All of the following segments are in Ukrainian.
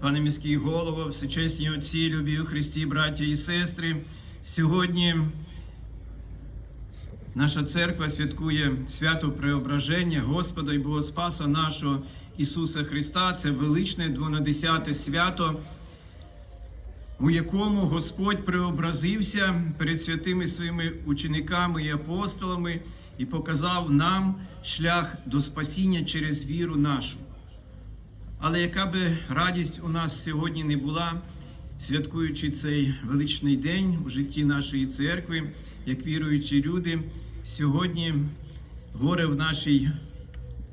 пане міський голово, всечесні отці, любі у Христі, браття і сестри. Сьогодні наша церква святкує свято Преображення Господа і Богоспаса нашого Ісуса Христа. Це величне 12 свято, у якому Господь преобразився перед святими своїми учениками і апостолами і показав нам шлях до спасіння через віру нашу. Але яка би радість у нас сьогодні не була, святкуючи цей величний день у житті нашої церкви, як віруючі люди, сьогодні горе в нашій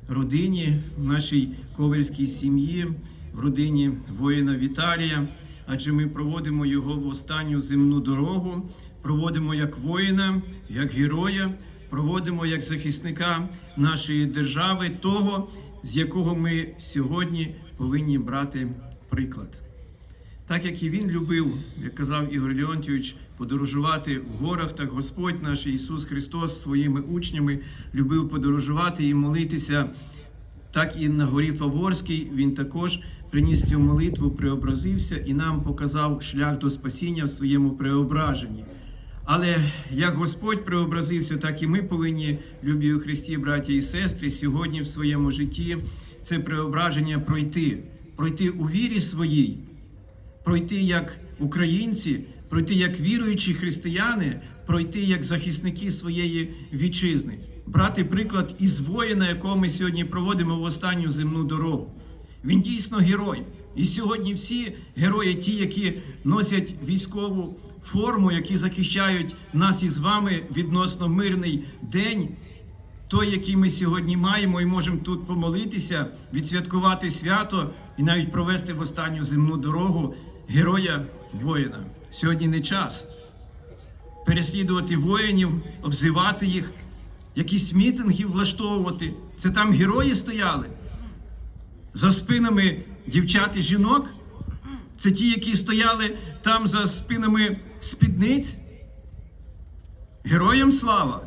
родині, в нашій ковальській сім'ї, в родині воїна Віталія, адже ми проводимо його в останню земну дорогу, проводимо як воїна, як героя, проводимо як захисника нашої держави, того, з якого ми сьогодні повинні брати приклад. Так як і він любив, як казав Ігор Леонтьович, подорожувати в горах, так Господь наш Ісус Христос своїми учнями любив подорожувати і молитися. Так і на горі Фаворській він також приніс цю молитву, преобразився і нам показав шлях до спасіння в своєму преображенні. Але як Господь преобразився, так і ми повинні, любі у Христі, браті і сестри, сьогодні в своєму житті це преображення пройти, пройти у вірі своїй, пройти як українці, пройти як віруючі християни, пройти як захисники своєї вітчизни, брати приклад із воїна, якого ми сьогодні проводимо в останню земну дорогу. Він дійсно герой. І сьогодні всі герої, ті, які носять військову форму, які захищають нас із вами відносно мирний день, той, який ми сьогодні маємо, і можемо тут помолитися, відсвяткувати свято і навіть провести в останню земну дорогу героя воїна. Сьогодні не час переслідувати воїнів, обзивати їх, якісь мітинги влаштовувати. Це там герої стояли за спинами дівчат і жінок. Це ті, які стояли там за спинами спідниць. Героям слава!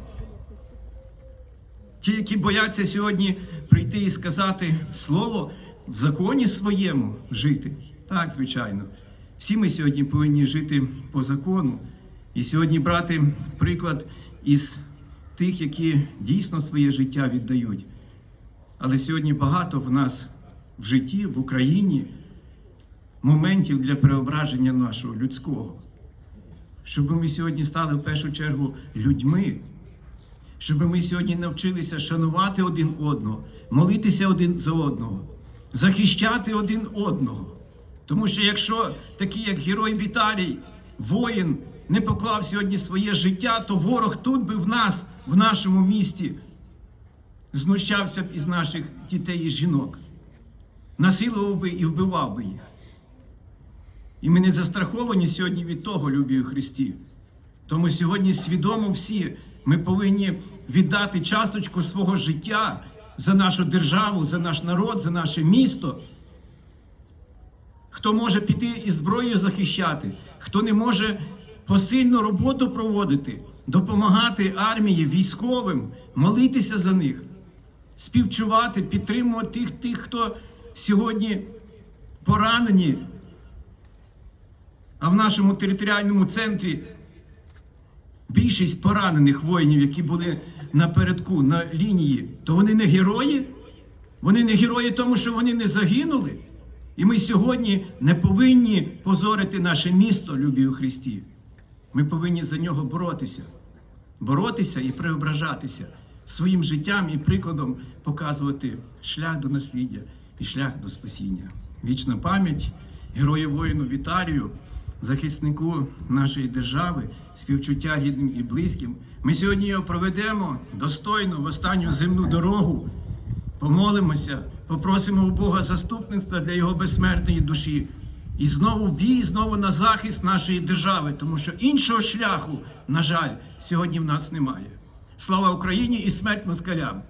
Ті, які бояться сьогодні прийти і сказати слово в законі своєму жити. Так, звичайно. Всі ми сьогодні повинні жити по закону. І сьогодні брати приклад із тих, які дійсно своє життя віддають. Але сьогодні багато в нас в житті, в Україні моментів для преображення нашого людського. Щоб ми сьогодні стали в першу чергу людьми, щоб ми сьогодні навчилися шанувати один одного, молитися один за одного, захищати один одного. Тому що якщо такий, як герой Віталій, воїн, не поклав сьогодні своє життя, то ворог тут би в нас, в нашому місті, знущався б із наших дітей і жінок, насилував би і вбивав би їх. І ми не застраховані сьогодні від того, любі Христі. Тому сьогодні свідомо всі ми повинні віддати часточку свого життя за нашу державу, за наш народ, за наше місто. Хто може піти із зброєю захищати, хто не може посильну роботу проводити, допомагати армії, військовим, молитися за них, співчувати, підтримувати тих, тих, хто сьогодні поранені. А в нашому територіальному центрі більшість поранених воїнів, які були напередку, на лінії, то вони не герої. Вони не герої, тому що вони не загинули. І ми сьогодні не повинні позорити наше місто, любі у Христі. Ми повинні за нього боротися, боротися і преображатися своїм життям і прикладом показувати шлях до насліддя і шлях до спасіння. Вічна пам'ять герою воїну Віталію, захиснику нашої держави, співчуття рідним і близьким. Ми сьогодні його проведемо достойно в останню земну дорогу. Помолимося, попросимо у Бога заступництва для його безсмертної душі. І знову в бій, знову на захист нашої держави, тому що іншого шляху, на жаль, сьогодні в нас немає. Слава Україні і смерть москалям!